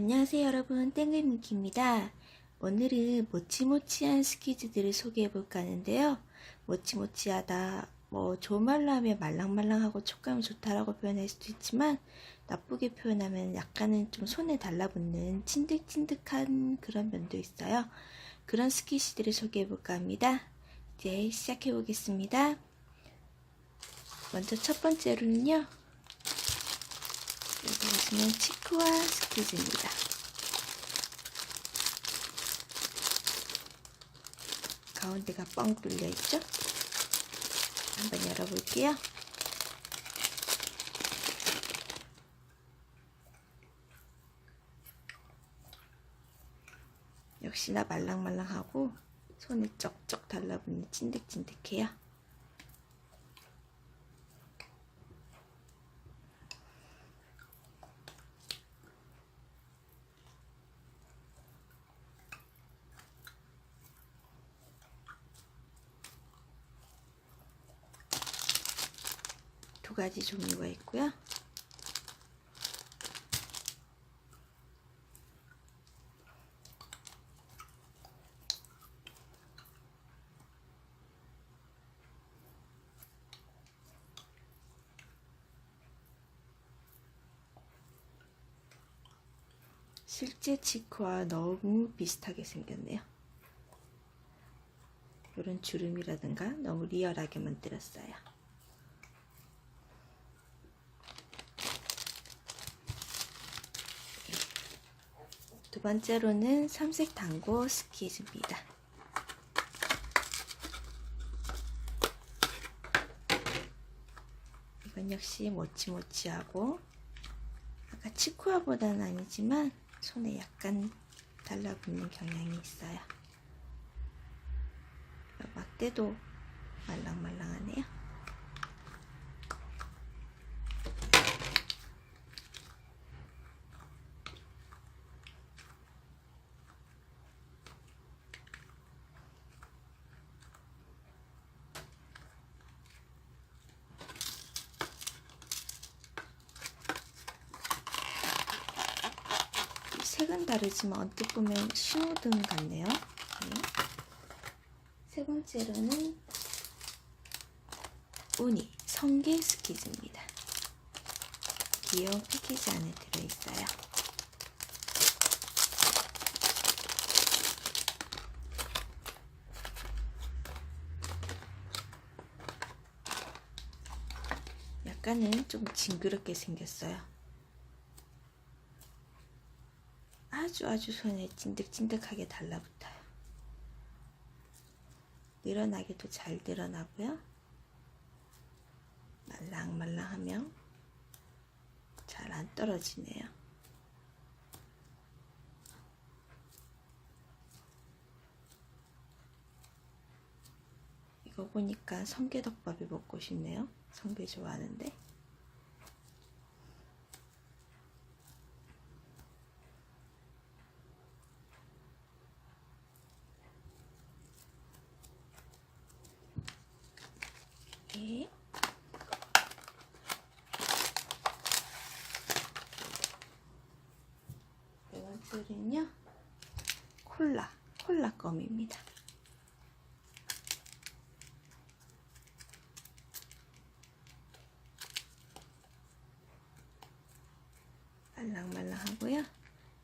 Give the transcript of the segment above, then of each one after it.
안녕하세요 여러분 땡글민키입니다. 오늘은 모치모치한 스키즈들을 소개해 볼까 하는데요. 모치모치하다 뭐 좋은 말로 하면 말랑말랑하고 촉감이 좋다라고 표현할 수도 있지만 나쁘게 표현하면 약간은 좀 손에 달라붙는 찐득찐득한 그런 면도 있어요. 그런 스키시들을 소개해 볼까 합니다. 이제 시작해 보겠습니다. 먼저 첫 번째로는요. 여기 보시면 치쿠와 스키즈입니다. 가운데가 뻥 뚫려 있죠? 한번 열어볼게요. 역시나 말랑말랑하고 손에 쩍쩍 달라붙는 찐득찐득해요. 두 가지 종류가 있고요. 실제 치크와 너무 비슷하게 생겼네요. 이런 주름이라든가 너무 리얼하게 만들었어요. 두 번째로는 삼색 당고 스키즈입니다. 이건 역시 모치모치하고 아까 치쿠아보다는 아니지만 손에 약간 달라붙는 경향이 있어요. 막대도 말랑말랑하네요. 색은 다르지만 언뜻 보면 신호등 같네요. 네. 세 번째로는 우니 성게 스키즈입니다. 귀여운 패키지 안에 들어있어요. 약간은 좀 징그럽게 생겼어요. 아주 아주 손에 찐득찐득하게 달라붙어요. 늘어나기도 잘 늘어나고요. 말랑말랑하면 잘안 떨어지네요. 이거 보니까 성게덮밥이 먹고 싶네요. 성게 좋아하는데. 네. 네 번째는요, 콜라, 콜라 껌입니다. 말랑말랑하고요.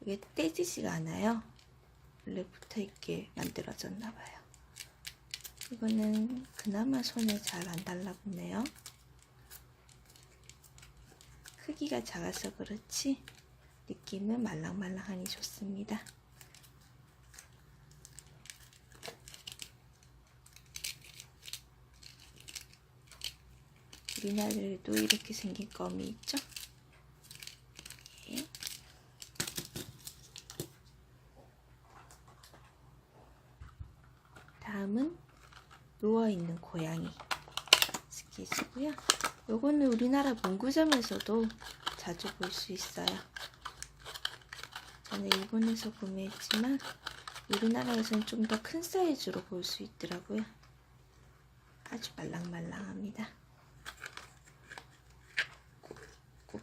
이게 떼지지가 않아요. 원래 붙어있게 만들어졌나봐요. 이거는 그나마 손에 잘 안 달라붙네요. 크기가 작아서 그렇지 느낌은 말랑말랑하니 좋습니다. 우리나라에도 이렇게 생긴 껌이 있죠? 예. 다음은 누워있는 고양이 스키즈고요. 요거는 우리나라 문구점에서도 자주 볼 수 있어요. 저는 일본에서 구매했지만 우리나라에서는 좀 더 큰 사이즈로 볼 수 있더라고요. 아주 말랑말랑합니다. 꾹꾹.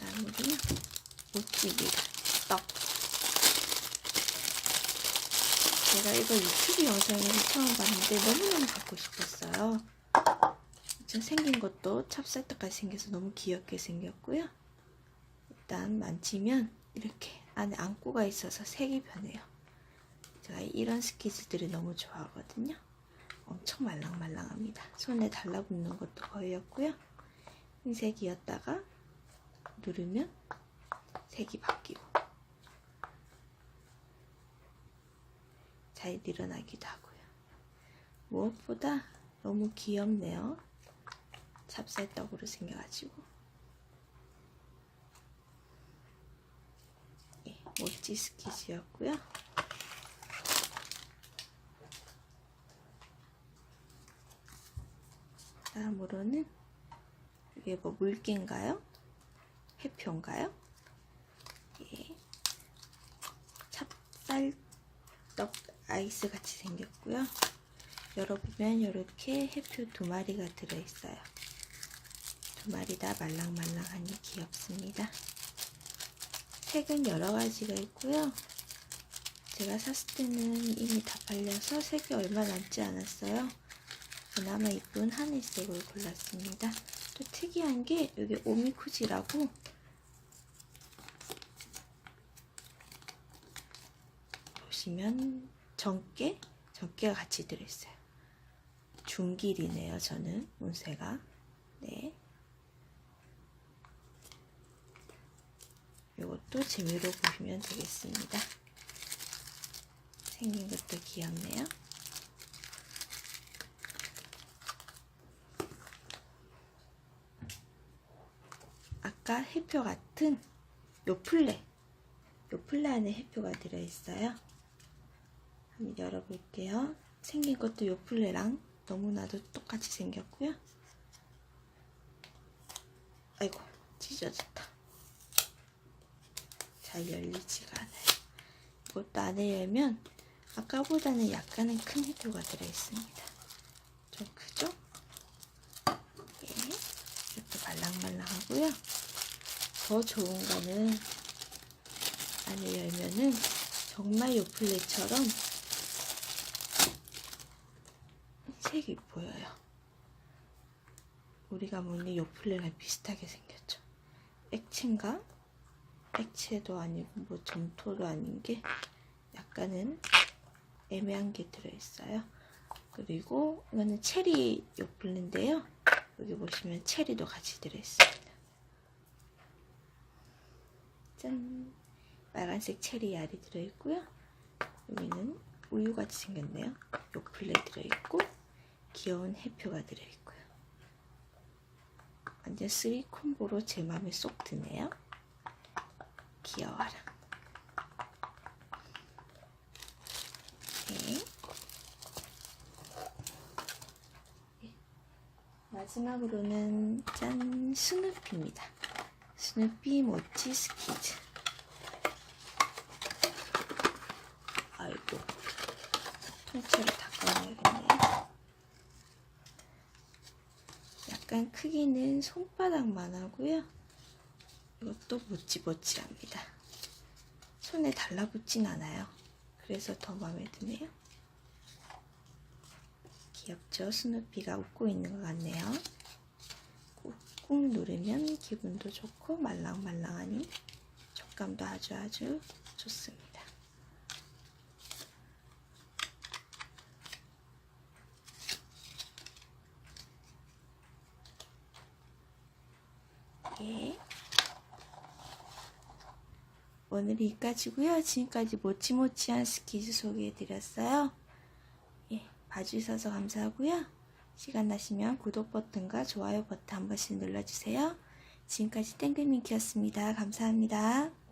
마무리는 옷집이다. 떡. 제가 이거 유튜브 영상에서 처음 봤는데 너무너무 갖고 싶었어요. 좀 생긴 것도 찹쌀떡같이 생겨서 너무 귀엽게 생겼고요. 일단 만지면 이렇게 안에 안고가 있어서 색이 변해요. 제가 이런 스키즈들을 너무 좋아하거든요. 엄청 말랑말랑합니다. 손에 달라붙는 것도 거의 없고요. 흰색이었다가 누르면 색이 바뀌고 잘 늘어나기도 하고요. 무엇보다 너무 귀엽네요. 찹쌀떡으로 생겨가지고 예, 모찌 스키즈였고요. 다음으로는 이게 뭐 물개인가요? 해표인가요? 예. 찹쌀떡 아이스 같이 생겼고요. 열어보면 이렇게 해표 두 마리가 들어있어요. 두 마리 다 말랑말랑하니 귀엽습니다. 색은 여러 가지가 있고요. 제가 샀을 때는 이미 다 팔려서 색이 얼마 남지 않았어요. 그나마 이쁜 하늘색을 골랐습니다. 또 특이한 게 여기 오미쿠지라고 보시면 전깨? 전깨가 같이 들어있어요. 중길이네요, 저는 운세가. 네. 이 것도 재미로 보시면 되겠습니다. 생긴 것도 귀엽네요. 아까 해표 같은 요플레 요플레 안에 해표가 들어있어요. 한번 열어볼게요. 생긴 것도 요플레랑 너무나도 똑같이 생겼고요. 아이고 찢어졌다. 잘 열리지가 않아요. 이것도 안에 열면 아까보다는 약간은 큰 해표가 들어있습니다. 좀 크죠? 예, 이렇게 말랑말랑하고요. 더 좋은 거는 안에 열면은 정말 요플레처럼 색이 보여요. 우리가 먹는 요플레랑 비슷하게 생겼죠. 액체인가? 액체도 아니고 뭐 점토도 아닌 게 약간은 애매한 게 들어있어요. 그리고 이거는 체리 요플레인데요. 여기 보시면 체리도 같이 들어있습니다. 짠! 빨간색 체리 알이 들어있고요. 여기는 우유같이 생겼네요. 요플레 들어있고 귀여운 해표가 들어있고요. 완전 쓰리 콤보로 제 마음에 쏙 드네요. 귀여워라. 네. 마지막으로는 짠 스누피입니다. 스누피 모찌 스키즈. 아이고 통째로 다 꺼내야겠네요. 약간 크기는 손바닥만 하고요. 이것도 모찌모찌합니다. 손에 달라붙진 않아요. 그래서 더 마음에 드네요. 귀엽죠? 스누피가 웃고 있는 것 같네요. 꾹꾹 누르면 기분도 좋고 말랑말랑하니 촉감도 아주 아주 좋습니다. 예. 오늘 여기까지고요. 지금까지 모치모치한 스키즈 소개해드렸어요. 예, 봐주셔서 감사하고요. 시간 나시면 구독 버튼과 좋아요 버튼 한 번씩 눌러주세요. 지금까지 땡글민키였습니다. 감사합니다.